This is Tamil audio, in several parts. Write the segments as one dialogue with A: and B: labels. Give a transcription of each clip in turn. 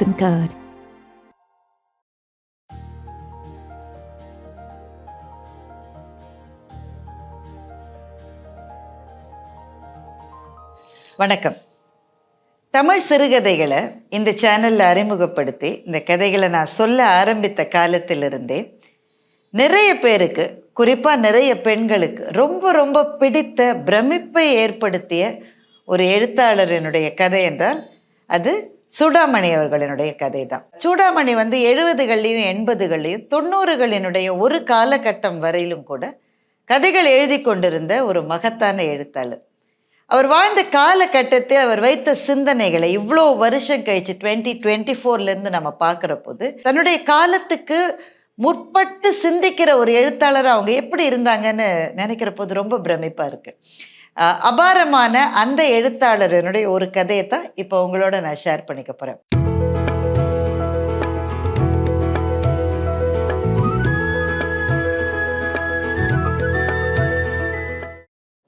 A: Grace and
B: வணக்கம். தமிழ் சிறுகதைகளை இந்த சேனலில் அறிமுகப்படுத்தி இந்த கதைகளை நான் சொல்ல ஆரம்பித்த காலத்திலிருந்தே நிறைய பேருக்கு குறிப்பாக நிறைய பெண்களுக்கு ரொம்ப ரொம்ப பிடித்த பிரமிப்பை ஏற்படுத்திய ஒரு எழுத்தாளரினுடைய கதை என்றால் அது சூடாமணி அவர்களினுடைய கதை தான் சூடாமணி வந்து எழுபதுகள்லையும் எண்பதுகள்லையும் தொண்ணூறுகளினுடைய ஒரு காலகட்டம் வரையிலும் கூட கதைகள் எழுதி கொண்டிருந்த ஒரு மகத்தான எழுத்தாளர். அவர் வாழ்ந்த காலகட்டத்தை அவர் வைத்த சிந்தனைகளை இவ்வளோ வருஷம் கழிச்சு டுவெண்ட்டி டுவெண்ட்டி ஃபோர்லேருந்து நம்ம பார்க்குற போது தன்னுடைய காலத்துக்கு முற்பட்டு சிந்திக்கிற ஒரு எழுத்தாளர் அவங்க எப்படி இருந்தாங்கன்னு நினைக்கிற போது ரொம்ப பிரமிப்பாக இருக்குது அபாரமான அந்த எழுத்தாளரனுடைய ஒரு கதையை தான் இப்போ உங்களோட நான் ஷேர் பண்ணிக்க போகிறேன்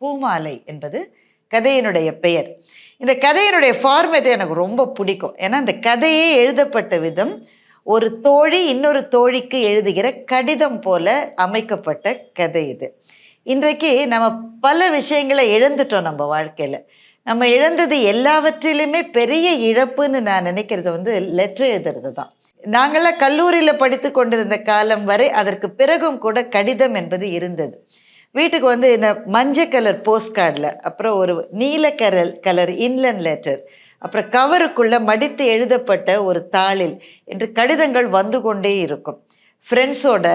B: பூமாலை என்பது கதையினுடைய பெயர். இந்த கதையினுடைய ஃபார்மேட் எனக்கு ரொம்ப பிடிக்கும். ஏன்னா இந்த கதையே எழுதப்பட்ட விதம் ஒரு தோழி இன்னொரு தோழிக்கு எழுதுகிற கடிதம் போல அமைக்கப்பட்ட கதை இது. இன்றைக்கு நம்ம பல விஷயங்களை இழந்துட்டோம் நம்ம வாழ்க்கையில். நம்ம இழந்தது எல்லாவற்றிலுமே பெரிய இழப்புன்னு நான் நினைக்கிறது வந்து லெட்டர் எழுதுறது தான். நாங்களாம் கல்லூரியில் படித்து கொண்டிருந்த காலம் வரை அதற்கு பிறகும் கூட கடிதம் என்பது இருந்தது. வீட்டுக்கு வந்து இந்த மஞ்சள் கலர் போஸ்ட் கார்டில் அப்புறம் ஒரு நீல கலர் கலர் இன்லன் லெட்டர் அப்புறம் கவருக்குள்ளே மடித்து எழுதப்பட்ட ஒரு தாளில் என்று கடிதங்கள் வந்து கொண்டே இருக்கும். ஃப்ரெண்ட்ஸோட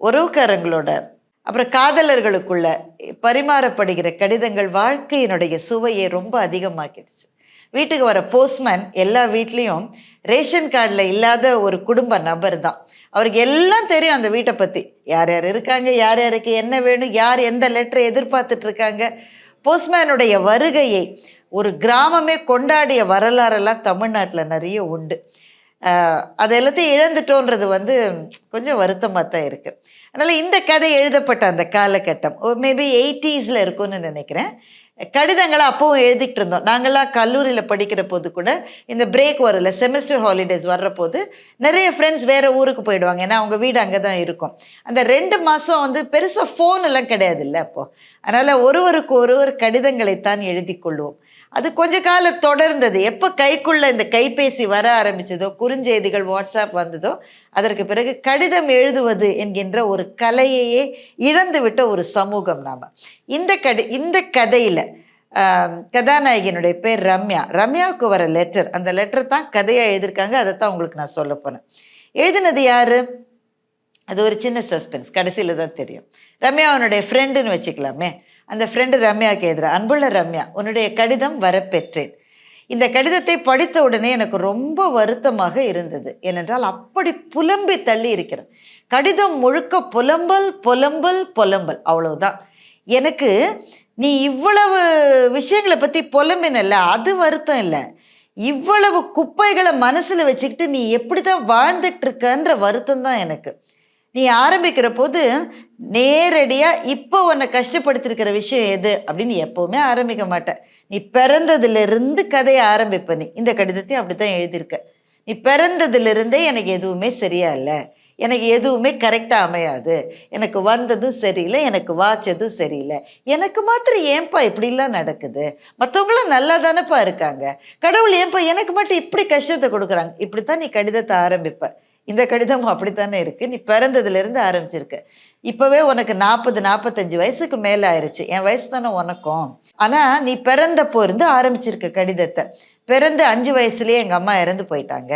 B: உறவுக்காரங்களோட அப்புறம் காதலர்களுக்குள்ள பரிமாறப்படுகிற கடிதங்கள் வாழ்க்கையினுடைய சுவையை ரொம்ப அதிகமாக்கிடுச்சு. வீட்டுக்கு வர போஸ்ட்மேன் எல்லா வீட்லேயும் ரேஷன் கார்டில் இல்லாத ஒரு குடும்ப நபர் தான். அவருக்கு எல்லாம் தெரியும் அந்த வீட்டை பற்றி யார் யார் இருக்காங்க யார் யாருக்கு என்ன வேணும் யார் எந்த லெட்டரை எதிர்பார்த்துட்டு இருக்காங்க. போஸ்ட்மேனுடைய வருகையை ஒரு கிராமமே கொண்டாடிய வரலாறெல்லாம் தமிழ்நாட்டில் நிறைய உண்டு. அது எல்லாத்தையும் இழந்துட்டோன்றது வந்து கொஞ்சம் வருத்தமாக தான் இருக்குது அதனால் இந்த கதை எழுதப்பட்ட அந்த காலகட்டம் மேபி எயிட்டிஸில் இருக்கும்னு நினைக்கிறேன். கடிதங்களை அப்போவும் எழுதிக்கிட்டு இருந்தோம். நாங்களாம் கல்லூரியில் படிக்கிற போது கூட இந்த பிரேக் வரல செமஸ்டர் ஹாலிடேஸ் வர்ற போது நிறைய ஃப்ரெண்ட்ஸ் வேறு ஊருக்கு போயிடுவாங்க. ஏன்னா அவங்க வீடு அங்கே தான் இருக்கும். அந்த ரெண்டு மாதம் வந்து பெருசாக ஃபோன் எல்லாம் கிடையாது இல்லை அப்போது அதனால் ஒருவருக்கு ஒருவர் கடிதங்களைத்தான் எழுதி கொள்வோம். அது கொஞ்ச காலம் தொடர்ந்தது. எப்போ கைக்குள்ள இந்த கைபேசி வர ஆரம்பிச்சதோ குறுஞ்செய்திகள் வாட்ஸ்அப் வந்ததோ அதற்கு பிறகு கடிதம் எழுதுவது என்கின்ற ஒரு கலையையே இழந்து விட்ட ஒரு சமூகம் நாம். இந்த கடி இந்த கதையில் கதாநாயகியினுடைய பேர் ரம்யா. ரம்யாவுக்கு வர லெட்டர் அந்த லெட்டர் தான் கதையாக எழுதியிருக்காங்க. அதை தான் உங்களுக்கு நான் சொல்ல போனேன் எழுதினது யார்? அது ஒரு சின்ன சஸ்பென்ஸ் கடைசியில் தான் தெரியும். ரம்யா அவனுடைய ஃப்ரெண்டுன்னு வச்சுக்கலாமே. அந்த ஃப்ரெண்டு ரம்யாவுக்கு எழுதுற அன்புள்ள ரம்யா உன்னுடைய கடிதம் வரப்பெற்றேன். இந்த கடிதத்தை படித்த உடனே எனக்கு ரொம்ப வருத்தமாக இருந்தது. ஏனென்றால் அப்படி புலம்பி தள்ளி இருக்கிறேன். கடிதம் முழுக்க புலம்பல் புலம்பல் புலம்பல் அவ்வளவுதான். எனக்கு நீ இவ்வளவு விஷயங்களை பற்றி புலம்பினல்ல அது வருத்தம் இல்லை. இவ்வளவு குப்பைகளை மனசில் வச்சுக்கிட்டு நீ எப்படி தான் வாழ்ந்துட்டு இருக்கன்ற வருத்தம் தான் எனக்கு. நீ ஆரம்பிக்கிற போது நேரடியாக இப்போ உன்னை கஷ்டப்படுத்திருக்கிற விஷயம் எது அப்படின்னு எப்போவுமே ஆரம்பிக்க மாட்டேன். நீ பிறந்ததுலேருந்து கதையை ஆரம்பிப்ப நீ. இந்த கடிதத்தையும் அப்படி தான் எழுதியிருக்க. நீ பிறந்ததுலேருந்தே எனக்கு எதுவுமே சரியா இல்லை. எனக்கு எதுவுமே கரெக்டாக அமையாது. எனக்கு வந்ததும் சரியில்லை எனக்கு வாச்சதும் சரியில்லை. எனக்கு மாத்திரம் ஏன்பா இப்படிலாம் நடக்குது? மற்றவங்களாம் நல்லா தானேப்பா இருக்காங்க. கடவுள் ஏன்பா எனக்கு மட்டும் இப்படி கஷ்டத்தை கொடுக்குறாங்க? இப்படி தான் நீ கடிதத்தை ஆரம்பிப்ப. இந்த கடிதமும் அப்படித்தானே இருக்குது நீ பிறந்ததுலேருந்து ஆரம்பிச்சிருக்க. இப்போவே உனக்கு நாற்பது நாற்பத்தஞ்சு வயசுக்கு மேலே ஆயிடுச்சு என் வயசு தானே உனக்கும். ஆனால் நீ பிறந்தப்போ இருந்து ஆரம்பிச்சிருக்க கடிதத்தை. பிறந்து அஞ்சு வயசுலேயே எங்கள் அம்மா இறந்து போயிட்டாங்க.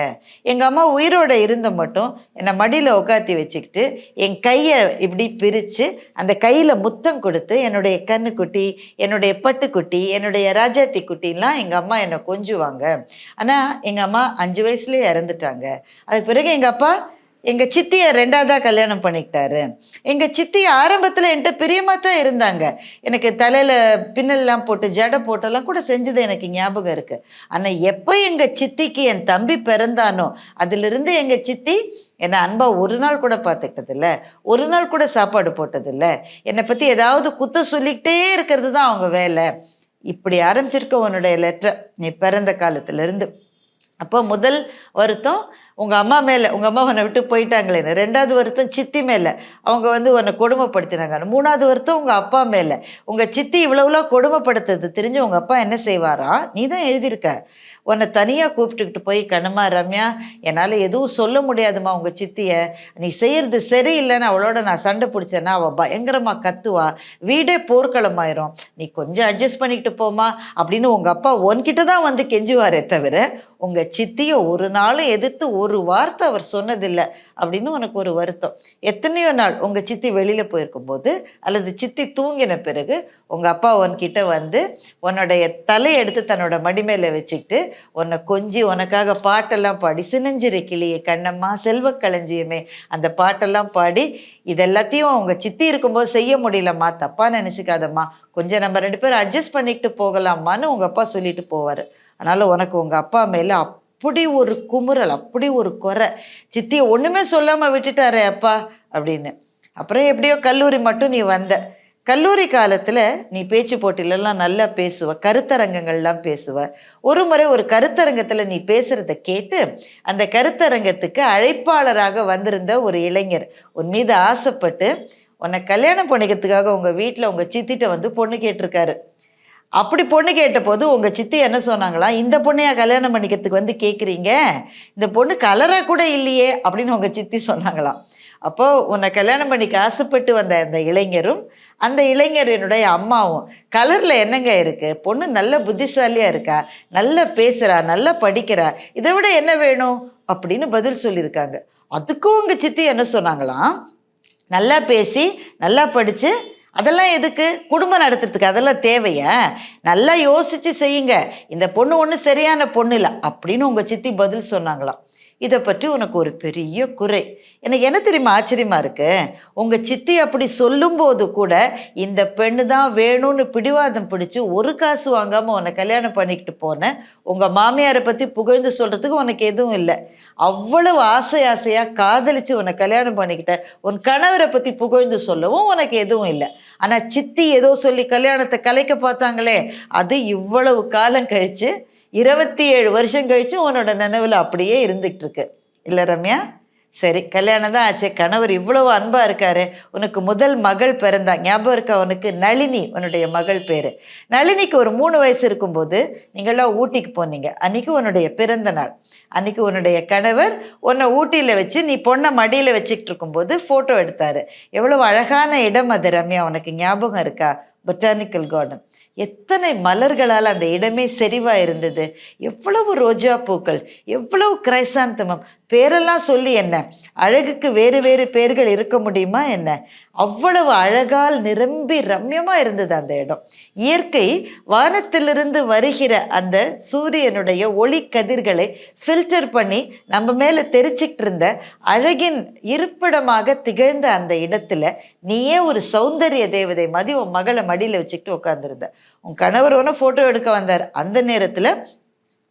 B: எங்கள் அம்மா உயிரோடு இருந்த மட்டும் என்னை மடியில் உட்காத்தி வச்சுக்கிட்டு என் கையை இப்படி பிரித்து அந்த கையில் முத்தம் கொடுத்து என்னுடைய கண்ணுக்குட்டி என்னுடைய பட்டுக்குட்டி என்னுடைய ராஜாத்தி குட்டிலாம் எங்கள் அம்மா என்னை கொஞ்சுவாங்க. ஆனால் எங்கள் அம்மா அஞ்சு வயசுலேயே இறந்துட்டாங்க. அதுக்கு பிறகு எங்கள் அப்பா எங்கள் சித்தியை ரெண்டாவதாக கல்யாணம் பண்ணிக்கிட்டாரு. எங்கள் சித்தி ஆரம்பத்தில் என்கிட்ட பிரியமாக தான் இருந்தாங்க. எனக்கு தலையில் பின்னல்லாம் போட்டு ஜடை போட்டெல்லாம் கூட செஞ்சது எனக்கு ஞாபகம் இருக்குது ஆனால் எப்போ எங்கள் சித்திக்கு என் தம்பி பிறந்தானோ அதிலிருந்து எங்கள் சித்தி என்னை அன்பாக ஒரு நாள் கூட பார்த்துக்கிட்டதில்ல. ஒரு நாள் கூட சாப்பாடு போட்டதில்ல. என்னை பற்றி ஏதாவது குத்த சொல்லிக்கிட்டே இருக்கிறது தான் அவங்க வேலை. இப்படி ஆரம்பிச்சிருக்க உன்னுடைய லெட்டர் நீ பிறந்த காலத்துலேருந்து. அப்போ முதல் வருத்தம் உங்கள் அம்மா மேலே உங்கள் அம்மா உன்னை விட்டு போயிட்டாங்களேன்னு ரெண்டாவது வருத்தம் சித்தி மேலே. அவங்க வந்து உன்னை கொடுமைப்படுத்தினாங்க. மூணாவது வருத்தம் உங்கள் அப்பா மேலே. உங்கள் சித்தி இவ்வளவுலாம் கொடுமைப்படுத்துறது தெரிஞ்சு உங்கள் அப்பா என்ன செய்வாரா? நீ தான் எழுதியிருக்க. உன்னை தனியாக கூப்பிட்டுக்கிட்டு போய் கண்ணம்மா ரம்யா என்னால் எதுவும் சொல்ல முடியாதும்மா உங்கள் சித்தியை. நீ செய்கிறது சரியில்லைன்னு அவளோட நான் சண்டை பிடிச்சேன்னா அவள் பயங்கரமாக கத்துவா. வீடே போர்க்களமாயிரும். நீ கொஞ்சம் அட்ஜஸ்ட் பண்ணிக்கிட்டு போமா அப்படின்னு உங்கள் அப்பா உன்கிட்ட தான் வந்து கெஞ்சுவாரே தவிர உங்கள் சித்தியை ஒரு நாளும் எதிர்த்து ஒரு வார்த்தை அவர் சொன்னதில்லை அப்படின்னு உனக்கு ஒரு வருத்தம். எத்தனையோ நாள் உங்கள் சித்தி வெளியில் போயிருக்கும்போது அல்லது சித்தி தூங்கின பிறகு உங்கள் அப்பா உன்கிட்ட வந்து உன்னுடைய தலையை எடுத்து தன்னோட மடி மேலே வச்சுக்கிட்டு உன்னை கொஞ்சி உனக்காக பாட்டெல்லாம் பாடி சினஞ்சிரு கிளியே கண்ணம்மா செல்வ களஞ்சியமே அந்த பாட்டெல்லாம் பாடி இதெல்லாத்தையும் அவங்க சித்தி இருக்கும்போது செய்ய முடியலம்மா தப்பாக நினச்சிக்காதம்மா. கொஞ்சம் நம்ம ரெண்டு பேரும் அட்ஜஸ்ட் பண்ணிக்கிட்டு போகலாமான்னு உங்கள் அப்பா சொல்லிட்டு போவார். அதனால் உனக்கு உங்கள் அப்பா மேலே அப்படி ஒரு குமுறல் அப்படி ஒரு குறை. சித்தியை ஒன்றுமே சொல்லாமல் விட்டுட்டாரே அப்பா அப்படின்னு. அப்புறம் எப்படியோ கல்லூரி மட்டும் நீ வந்த. கல்லூரி காலத்தில் நீ பேச்சு போட்டிலெல்லாம் நல்லா பேசுவ கருத்தரங்கங்கள்லாம் பேசுவ. ஒரு முறை ஒரு கருத்தரங்கத்தில் நீ பேசுகிறத கேட்டு அந்த கருத்தரங்கத்துக்கு அழைப்பாளராக வந்திருந்த ஒரு இளைஞர் உன் மீது ஆசைப்பட்டு உன்னை கல்யாணம் பண்ணிக்கிறதுக்காக உங்கள் வீட்டில் உங்கள் சித்திட்ட வந்து பொண்ணு கேட்டிருக்காரு. அப்படி பொண்ணு கேட்டபோது உங்கள் சித்தி என்ன சொன்னாங்களா? இந்த பொண்ணையா கல்யாணம் பண்ணிக்கிறதுக்கு வந்து கேட்குறீங்க இந்த பொண்ணு கலராக கூட இல்லையே அப்படின்னு உங்கள் சித்தி சொன்னாங்களாம் அப்போ உன்னை கல்யாணம் பண்ணிக்க ஆசைப்பட்டு வந்த அந்த இளைஞரும் அந்த இளைஞரினுடைய அம்மாவும் கலரில் என்னங்க இருக்குது பொண்ணு நல்ல புத்திசாலியாக இருக்கா? நல்லா பேசுகிறா நல்லா படிக்கிறா. இதை விட என்ன வேணும்? அப்படின்னு பதில் சொல்லியிருக்காங்க. அதுக்கும் உங்கள் சித்தி என்ன சொன்னாங்களாம் நல்லா பேசி நல்லா படித்து அதெல்லாம் எதுக்கு? குடும்பம் நடத்துறதுக்கு அதெல்லாம் தேவையா? நல்லா யோசித்து செய்யுங்க. இந்த பொண்ணு ஒன்றும் சரியான பொண்ணு இல்லை. அப்படின்னு உங்கள் சித்தி பதில் சொன்னாங்களாம். இதை பற்றி உனக்கு ஒரு பெரிய குறை. எனக்கு என்ன தெரியுமா ஆச்சரியமாக இருக்கு? உங்கள் சித்தி அப்படி சொல்லும்போது கூட இந்த பெண்ணு தான் வேணும்னு பிடிவாதம் பிடிச்சி ஒரு காசு வாங்காமல் உன்னை கல்யாணம் பண்ணிக்கிட்டு போனேன் உங்கள் மாமியாரை பற்றி புகழ்ந்து சொல்கிறதுக்கு உனக்கு எதுவும் இல்லை. அவ்வளவு ஆசை ஆசையாக காதலித்து உன்னை கல்யாணம் பண்ணிக்கிட்ட உன் கணவரை பற்றி புகழ்ந்து சொல்லவும் உனக்கு எதுவும் இல்லை. ஆனால் சித்தி ஏதோ சொல்லி கல்யாணத்தை கலைக்க பார்த்தாங்களே அது இவ்வளவு காலம் கழித்து இருபத்தி ஏழு வருஷம் கழித்து உன்னோட நினைவில் அப்படியே இருந்துகிட்டு இருக்கு. இல்லை ரம்யா? சரி கல்யாணம் தான் ஆச்சு. கணவர் இவ்வளவு அன்பாக இருக்காரு. உனக்கு முதல் மகள் பிறந்தா ஞாபகம் இருக்கா உனக்கு? நளினி உன்னுடைய மகள் பேர். நளினிக்கு ஒரு மூணு வயசு இருக்கும்போது நீங்களாம் ஊட்டிக்கு போனீங்க. அன்றைக்கி உன்னுடைய பிறந்த நாள். அன்றைக்கி உன்னுடைய கணவர் உன்னை ஊட்டியில் வச்சு நீ பொண்ணை மடியில் வச்சுக்கிட்டு இருக்கும்போது ஃபோட்டோ எடுத்தார். எவ்வளோ அழகான இடம் அது ரம்யா. உனக்கு ஞாபகம் இருக்கா? பொட்டானிக்கல் கார்டன் எத்தனை மலர்களால் அந்த இடமே செறிவாக இருந்தது எவ்வளவு ரோஜா பூக்கள் எவ்வளவு கிரைசாந்தமம். பேரெல்லாம் சொல்லி என்ன? அழகுக்கு வேறு வேறு பேர்கள் இருக்க முடியுமா என்ன? அவ்வளவு அழகால் நிரம்பி ரம்யமாக இருந்தது அந்த இடம். இயற்கை வானத்திலிருந்து வருகிற அந்த சூரியனுடைய ஒளி கதிர்களை ஃபில்டர் பண்ணி நம்ம மேலே தெரிச்சிக்கிட்டு இருந்த அழகின் இருப்பிடமாக திகழ்ந்த அந்த இடத்துல நீயே ஒரு சௌந்தரிய தேவதை மாதிரி உன் மகளை மடியில் வச்சுக்கிட்டு உட்காந்துருந்த உன் கணவர் ஒன்று ஃபோட்டோ எடுக்க வந்தார். அந்த நேரத்தில்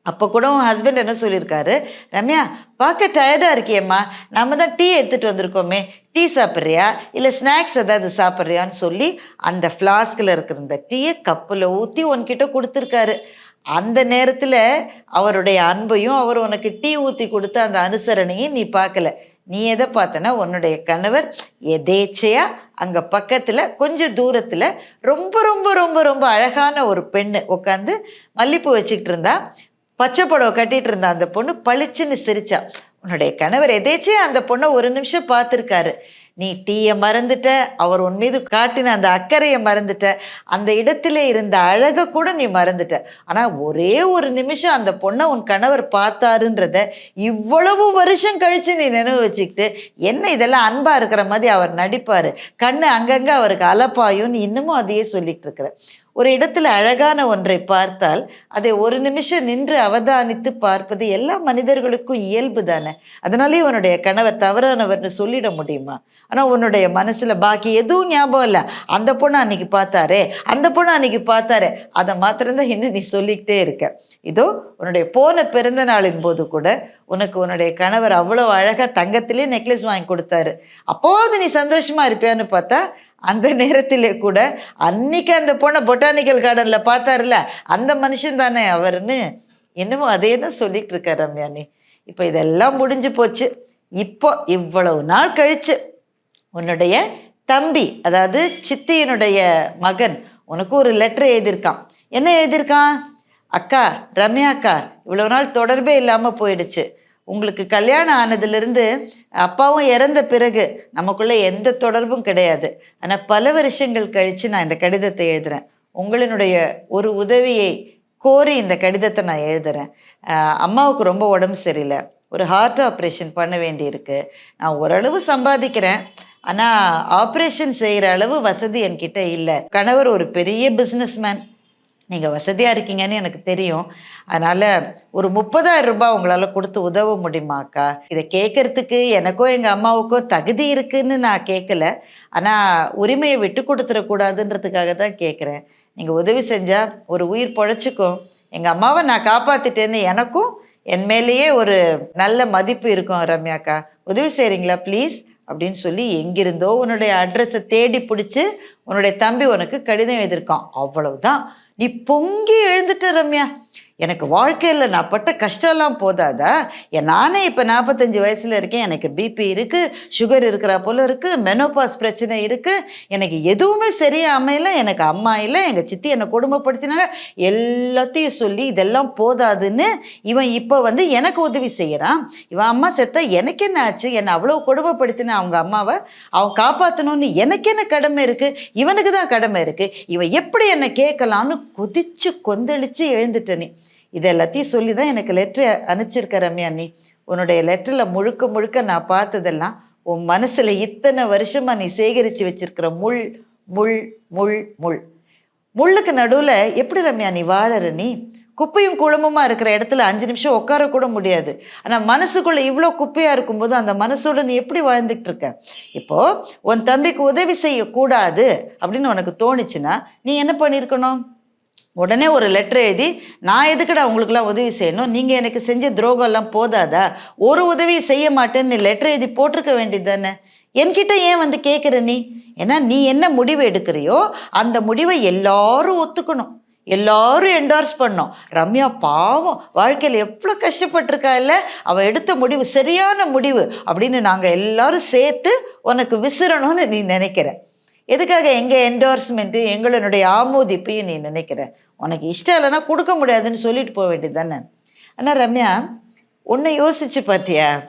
B: அப்போ கூட உன் ஹஸ்பண்ட் என்ன சொல்லியிருக்காரு ரம்யா பார்க்க டயர்டாக இருக்கியம்மா. நம்ம தான் டீ எடுத்துகிட்டு வந்திருக்கோமே. டீ சாப்பிட்றியா? இல்லை ஸ்நாக்ஸ் ஏதாவது சாப்பிட்றியான்னு சொல்லி அந்த ஃப்ளாஸ்கில் இருக்கிற இந்த டீயை கப்பில் ஊற்றி உன்கிட்ட கொடுத்துருக்காரு. அந்த நேரத்தில் அவருடைய அன்பையும் அவர் உனக்கு டீ ஊற்றி கொடுத்த அந்த அனுசரணையும் நீ பார்க்கல. நீ எதை பார்த்தனா உன்னுடைய கணவர் எதேச்சையாக அங்கே பக்கத்தில் கொஞ்சம் தூரத்தில் ரொம்ப ரொம்ப ரொம்ப ரொம்ப அழகான ஒரு பெண்ணு உட்காந்து மல்லிப்பூ வச்சுக்கிட்டு இருந்தா பச்சை புடவை கட்டிட்டு இருந்தா அந்த பொண்ணு பளிச்சுன்னு சிரிச்சா. உன்னுடைய கணவர் எதேச்சே அந்த பொண்ணை ஒரு நிமிஷம் பார்த்துருக்காரு. நீ டீயை மறந்துட்ட அவர் உன் மீது காட்டின அந்த அக்கறையை மறந்துட்ட அந்த இடத்துல இருந்த அழகை கூட நீ மறந்துட்ட. ஆனால் ஒரே ஒரு நிமிஷம் அந்த பொண்ணை உன் கணவர் பார்த்தாருன்றத இவ்வளவு வருஷம் கழித்து நீ நினைவு வச்சுக்கிட்டு என்ன இதெல்லாம் அன்பாக இருக்கிற மாதிரி அவர் நடிப்பார். கண்ணு அங்கங்கே அவருக்கு அலப்பாயும் நீ இன்னமும் அதையே சொல்லிட்டு இருக்கிற. ஒரு இடத்துல அழகான ஒன்றை பார்த்தால் அதை ஒரு நிமிஷம் நின்று அவதானித்து பார்ப்பது எல்லா மனிதர்களுக்கும் இயல்பு தானே? அதனாலே உன்னுடைய கணவர் தவறானவர்னு சொல்லிட முடியுமா? ஆனால் உன்னுடைய மனசில் பாக்கி எதுவும் ஞாபகம் இல்லை. அந்த பொண்ணு அன்னைக்கு பார்த்தாரே அந்த பொண்ணு அன்னைக்கு பார்த்தாரே அதை மாத்திரம்தான் இன்னும் நீ சொல்லிக்கிட்டே இருக்க. இதோ உன்னுடைய போன பிறந்த நாளின் போது கூட உனக்கு உன்னுடைய கணவர் அவ்வளோ அழகாக தங்கத்திலே நெக்லஸ் வாங்கி கொடுத்தாரு. அப்போது நீ சந்தோஷமாக இருப்பியான்னு பார்த்தா அந்த நேரத்திலே கூட அன்னைக்கு அந்த பொண்ணை பொட்டானிக்கல் கார்டனில் பார்த்தாருல அந்த மனுஷன் தானே அவர்னு என்னமோ அதே தான் சொல்லிட்டு இருக்கார் ரம்யானி இப்போ இதெல்லாம் முடிஞ்சு போச்சு. இப்போ இவ்வளவு நாள் கழிச்சு உன்னுடைய தம்பி அதாவது சித்தியினுடைய மகன் உனக்கு ஒரு லெட்டர் எழுதியிருக்கான். என்ன எழுதியிருக்கான்? அக்கா ரம்யா அக்கா இவ்வளோ நாள் தொடர்பே இல்லாமல் போயிடுச்சு. உங்களுக்கு கல்யாணம் ஆனதுலேருந்து அப்பாவும் இறந்த பிறகு நமக்குள்ளே எந்த தொடர்பும் கிடையாது. ஆனால் பல வருஷங்கள் கழித்து நான் இந்த கடிதத்தை எழுதுகிறேன் உங்களினுடைய ஒரு உதவியை கோரி இந்த கடிதத்தை நான் எழுதுகிறேன் அம்மாவுக்கு ரொம்ப உடம்பு சரியில்லை. ஒரு ஹார்ட் ஆப்ரேஷன் பண்ண வேண்டியிருக்கு. நான் ஓரளவு சம்பாதிக்கிறேன். ஆனால் ஆப்ரேஷன் செய்கிற அளவு வசதி என்கிட்ட இல்லை. கணவர் ஒரு பெரிய பிஸ்னஸ்மேன் நீங்கள் வசதியாக இருக்கீங்கன்னு எனக்கு தெரியும். அதனால் ஒரு முப்பதாயிரம் ரூபாய் உங்களால் கொடுத்து உதவ முடியுமாக்கா? இதை கேட்கறதுக்கு எனக்கோ எங்கள் அம்மாவுக்கோ தகுதி இருக்குன்னு நான் கேட்கல ஆனால் உரிமையை விட்டு கொடுத்துடக்கூடாதுன்றதுக்காக தான் கேட்குறேன் நீங்கள் உதவி செஞ்சால் ஒரு உயிர் பொழைச்சிக்கும். எங்கள் அம்மாவை நான் காப்பாற்றிட்டேன்னு எனக்கும் என் மேலேயே ஒரு நல்ல மதிப்பு இருக்கும் ரம்யாக்கா. உதவி செய்கிறீங்களா ப்ளீஸ்? அப்படின்னு சொல்லி எங்கிருந்தோ உன்னுடைய அட்ரஸை தேடி பிடிச்சி உன்னுடைய தம்பி உனக்கு கடிதம் எழுதியிருக்கான். அவ்வளவுதான். நீ பொங்கி எழுந்துட்ட ரம்யா. எனக்கு வாழ்க்கையில் நான் பட்ட கஷ்டம்லாம் போதாதா? என் நானே இப்போ நாற்பத்தஞ்சு வயசில் இருக்கேன். எனக்கு பிபி இருக்குது சுகர் இருக்கிறா போல் இருக்குது மெனோபாஸ் பிரச்சனை இருக்குது எனக்கு எதுவுமே சரியா அமையல. எனக்கு அம்மா இல்லை. எங்கள் சித்தி என்னை கொடுமைப்படுத்தினாங்க. எல்லாத்தையும் சொல்லி இதெல்லாம் போதாதுன்னு இவன் இப்போ வந்து எனக்கு உதவி செய்கிறான் இவன் அம்மா செத்தா எனக்கு என்ன ஆச்சு? என்னை அவ்வளோ கொடுமைப்படுத்தின அவங்க அம்மாவை அவன் காப்பாற்றணும்னு எனக்கு என்ன கடமை இருக்குது இவனுக்கு தான் கடமை இருக்குது இவன் எப்படி என்னை கேட்கலான்னு கொதிச்சு கொந்தளிச்சு எழுந்துட்ட நீ இது எல்லாத்தையும் சொல்லி தான் எனக்கு லெட்ரு அனுப்பிச்சிருக்க ரம்யா நீ உன்னுடைய லெட்டரில் முழுக்க முழுக்க நான் பார்த்ததெல்லாம் உன் மனசில் இத்தனை வருஷமாக நீ சேகரித்து வச்சிருக்கிற முள் முள் முள் முள். முள்ளுக்கு நடுவில் எப்படி ரம்யா நீ வாழற நீ? குப்பையும் குழம்புமா இருக்கிற இடத்துல அஞ்சு நிமிஷம் உட்கார கூட முடியாது. ஆனால் மனசுக்குள்ள இவ்வளோ குப்பையாக இருக்கும்போது அந்த மனசோட நீ எப்படி வாழ்ந்துட்டு இருக்க? இப்போ உன் தம்பிக்கு உதவி செய்யக்கூடாது அப்படின்னு உனக்கு தோணுச்சுன்னா நீ என்ன பண்ணியிருக்கணும்? உடனே ஒரு லெட்டர் எழுதி நான் எதுக்குடா உங்களுக்குலாம் உதவி செய்யணும்? நீங்கள் எனக்கு செஞ்ச துரோகம்லாம் போதாதா? ஒரு உதவி செய்ய மாட்டேன்னு நீ லெட்டர் எழுதி போட்டிருக்க வேண்டியது தானே என்கிட்ட ஏன் வந்து கேட்குற நீ? ஏன்னா நீ என்ன முடிவு எடுக்கிறியோ அந்த முடிவை எல்லாரும் ஒத்துக்கணும். எல்லாரும் என்டார்ஸ் பண்ணோம் ரம்யா பாவம். வாழ்க்கையில் எவ்வளோ கஷ்டப்பட்டிருக்கா இல்லை? அவள் எடுத்த முடிவு சரியான முடிவு அப்படின்னு நாங்கள் எல்லாரும் சேர்த்து உனக்கு விசிறணும்னு நீ நினைக்கிற. எதுக்காக எங்கள் என்டோர்ஸ்மெண்ட்டு எங்களுடைய ஆமோதிப்பையும் நீ நினைக்கிற? உனக்கு இஷ்டம் இல்லைன்னா கொடுக்க முடியாதுன்னு சொல்லிட்டு போக வேண்டியது தானே ஆனால் ரம்யா உன்னை யோசிச்சு பார்த்தியா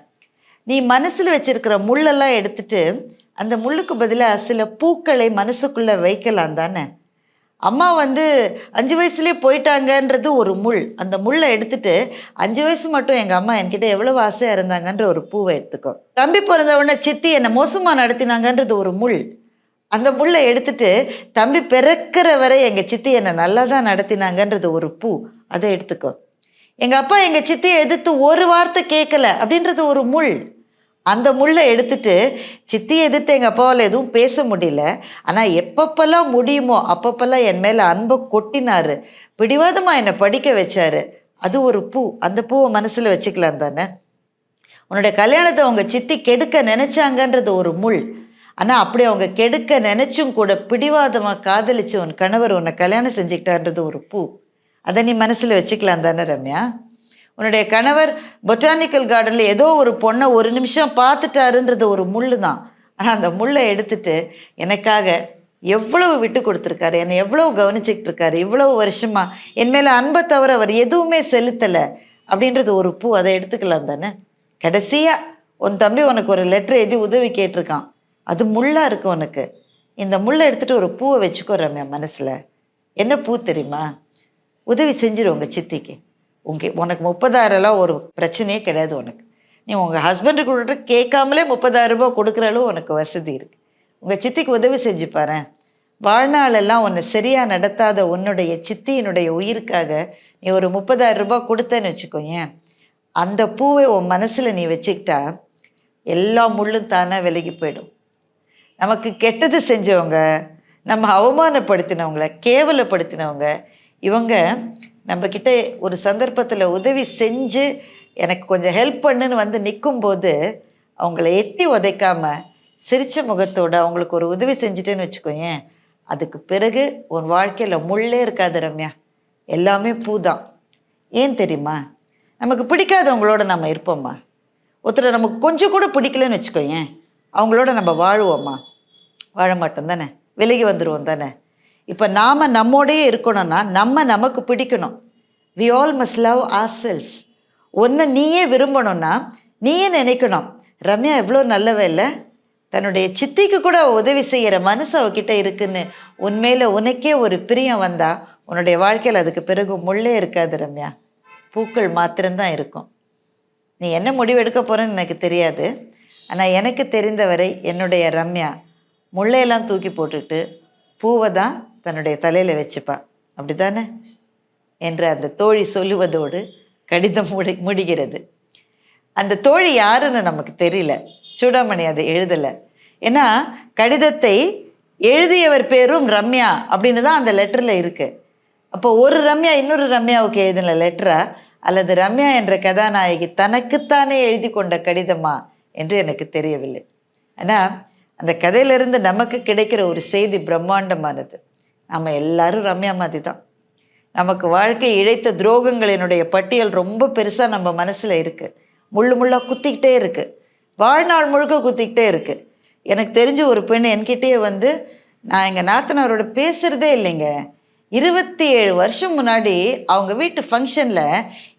B: நீ மனசில் வச்சிருக்கிற முள்ளெல்லாம் எடுத்துட்டு அந்த முள்ளுக்கு பதிலாக சில பூக்களை மனசுக்குள்ளே வைக்கலாம் தானே? அம்மா வந்து அஞ்சு வயசுலேயே போயிட்டாங்கன்றது ஒரு முள். அந்த முள்ளை எடுத்துட்டு அஞ்சு வயசு மட்டும் எங்கள் அம்மா என்கிட்ட எவ்வளோ ஆசையாக இருந்தாங்கன்ற ஒரு பூவை எடுத்துக்கோ. தம்பி பிறந்த உடனே சித்தி என்னை மோசமாக நடத்தினாங்கன்றது ஒரு முள். அந்த முள்ளை எடுத்துட்டு தம்பி பிறக்கிற வரை எங்கள் சித்தி என்னை நல்லா தான் நடத்தினாங்கன்றது ஒரு பூ. அதை எடுத்துக்கோ. எங்கள் அப்பா எங்கள் சித்தியை எதிர்த்து ஒரு வார்த்தை கேட்கல அப்படின்றது ஒரு முள். அந்த முள்ளை எடுத்துட்டு சித்தியை எதிர்த்து எங்கள் அப்பாவால் எதுவும் பேச முடியல. ஆனால் எப்பப்பெல்லாம் முடியுமோ அப்பப்பெல்லாம் என் மேலே அன்பை கொட்டினார். பிடிவாதமாக என்னை படிக்க வச்சார். அது ஒரு பூ. அந்த பூவை மனசில் வச்சுக்கலாம் தானே? உன்னோட கல்யாணத்தை உங்கள் சித்தி கெடுக்க நினச்சாங்கன்றது ஒரு முள். ஆனால் அப்படி அவங்க கெடுக்க நினைச்சும் கூட பிடிவாதமாக காதலிச்சு உன் கணவர் உன்னை கல்யாணம் செஞ்சுக்கிட்டான்றது ஒரு பூ. அதை நீ மனசில் வச்சுக்கலாம் தானே ரம்யா? உன்னுடைய கணவர் பொட்டானிக்கல் கார்டனில் ஏதோ ஒரு பொண்ணை ஒரு நிமிஷம் பார்த்துட்டாருன்றது ஒரு முள் தான் ஆனால் அந்த முள்ளை எடுத்துட்டு எனக்காக எவ்வளவு விட்டு கொடுத்துருக்காரு என்னை எவ்வளவு கவனிச்சுக்கிட்டு இருக்காரு இவ்வளவு வருஷமா என் மேலே அன்பை தவிர அவர் எதுவுமே செலுத்தலை அப்படின்றது ஒரு பூ. அதை எடுத்துக்கலாம் தானே? கடைசியாக உன் தம்பி உனக்கு ஒரு லெட்டர் எழுதி உதவி கேட்டிருக்கான். அது முள்ளாக இருக்கும் உனக்கு. இந்த முள்ளை எடுத்துகிட்டு ஒரு பூவை வச்சுக்கோ ரம்யா மனசில். என்ன பூ தெரியுமா? உதவி செஞ்சிரு உங்கள் சித்திக்கு. உங்கள் உனக்கு முப்பதாயிரம்லாம் ஒரு பிரச்சனையே கிடையாது உனக்கு. நீ உங்கள் ஹஸ்பண்டு கூட கேட்காமலே முப்பதாயிரம் ரூபாய் கொடுக்குற அளவு உனக்கு வசதி இருக்குது உங்கள் சித்திக்கு உதவி செஞ்சு பாரு வாழ்நாளெல்லாம் உன்னை சரியாக நடத்தாத உன்னுடைய சித்தியினுடைய உயிருக்காக நீ ஒரு முப்பதாயிரம் ரூபாய் கொடுத்தேன்னு வச்சுக்கோங்க அந்த பூவை உன் மனசில் நீ வச்சுக்கிட்டா எல்லா முள்ளும் தானே விலகி போயிடும். நமக்கு கெட்டது செஞ்சவங்க நம்ம அவமானப்படுத்தினவங்கள கேவலப்படுத்தினவங்க இவங்க நம்மக்கிட்ட ஒரு சந்தர்ப்பத்தில் உதவி செஞ்சு எனக்கு கொஞ்சம் ஹெல்ப் பண்ணுன்னு வந்து நிற்கும்போது அவங்கள எட்டி உதைக்காம சிரித்த முகத்தோடு அவங்களுக்கு ஒரு உதவி செஞ்சுட்டேன்னு வச்சுக்கோங்க அதுக்கு பிறகு உன் வாழ்க்கையில் முள்ளே இருக்காது ரம்யா. எல்லாமே பூ தான். ஏன் தெரியுமா? நமக்கு பிடிக்காதவங்களோட நம்ம இருப்போம்மா ஒருத்தரை நமக்கு கொஞ்சம் கூட பிடிக்கலன்னு வச்சுக்கோங்க அவங்களோட நம்ம வாழுவோமா? வாழ மாட்டோம் தானே விலகி வந்துடுவோம் தானே? இப்போ நாம் நம்மோடையே இருக்கணும்னா நம்ம நமக்கு பிடிக்கணும். We all must love ourselves ஒன்று நீயே விரும்பணும்னா நீயே நினைக்கணும். ரம்யா எவ்வளோ நல்லவ இல்லை? தன்னுடைய சித்திக்கு கூட உதவி செய்கிற மனசு அவகிட்ட இருக்குன்னு. உண்மையில் உனக்கே ஒரு பிரியம் வந்தால் உன்னுடைய வாழ்க்கையில் அதுக்கு பிறகு முள்ளே இருக்காது ரம்யா. பூக்கள் மாத்திரம்தான் இருக்கும். நீ என்ன முடிவு எடுக்க போகிறேன்னு எனக்கு தெரியாது. ஆனால் எனக்கு தெரிந்தவரை என்னுடைய ரம்யா முள்ளையெல்லாம் தூக்கி போட்டுட்டு பூவை தான் தன்னுடைய தலையில் வச்சுப்பா. அப்படி தானே என்று அந்த தோழி சொல்லுவதோடு கடிதம் முடி முடிகிறது. அந்த தோழி யாருன்னு நமக்கு தெரியல. சூடாமணி அதை எழுதலை. ஏன்னா கடிதத்தை எழுதியவர் பேரும் ரம்யா அப்படின்னு தான் அந்த லெட்டரில் இருக்குது அப்போ ஒரு ரம்யா இன்னொரு ரம்யாவுக்கு எழுதின லெட்டரா அல்லது ரம்யா என்ற கதாநாயகி தனக்குத்தானே எழுதி கொண்ட கடிதமா என்று எனக்கு தெரியவில்லை. ஆனால் அந்த கதையிலிருந்து நமக்கு கிடைக்கிற ஒரு செய்தி பிரம்மாண்டமானது. நம்ம எல்லாரும் ரம்யா மாதிரி தான் நமக்கு வாழ்க்கை இழைத்த துரோகங்களினுடைய பட்டியல் ரொம்ப பெருசாக நம்ம மனசில் இருக்குது முள்ளு முள்ளாக குத்திக்கிட்டே இருக்குது வாழ்நாள் முழுக்க குத்திக்கிட்டே இருக்குது எனக்கு தெரிஞ்ச ஒரு பெண் என்கிட்டயே வந்து நான் எங்கள் நாத்தனாரோட பேசுகிறதே இல்லைங்க. இருபத்தி ஏழு வருஷம் முன்னாடி அவங்க வீட்டு ஃபங்க்ஷனில்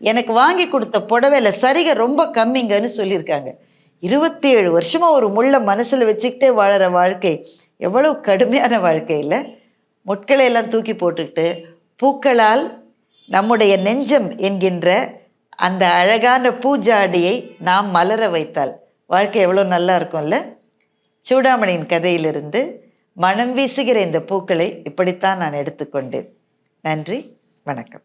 B: எனக்கு வாங்கி கொடுத்த புடவையில் சரிகை ரொம்ப கம்மிங்கன்னு சொல்லியிருக்காங்க. இருபத்தி ஏழு வருஷமாக ஒரு முள்ளை மனசில் வச்சுக்கிட்டே வாழற வாழ்க்கை எவ்வளோ கடுமையான வாழ்க்கை இல்லை? முட்களை எல்லாம் தூக்கி போட்டுக்கிட்டு பூக்களால் நம்முடைய நெஞ்சம் என்கின்ற அந்த அழகான பூஜாடியை நாம் மலர வைத்தால் வாழ்க்கை எவ்வளோ நல்லா இருக்கும்ல? சூடாமணியின் கதையிலிருந்து மனம் வீசுகிற இந்த பூக்களை இப்படித்தான் நான் எடுத்துக்கொண்டேன். நன்றி வணக்கம்.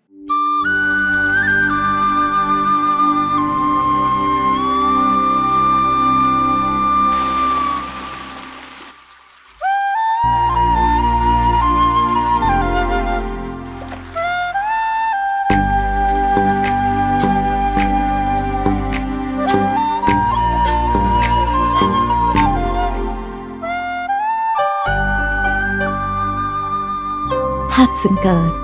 A: Jackson Carr.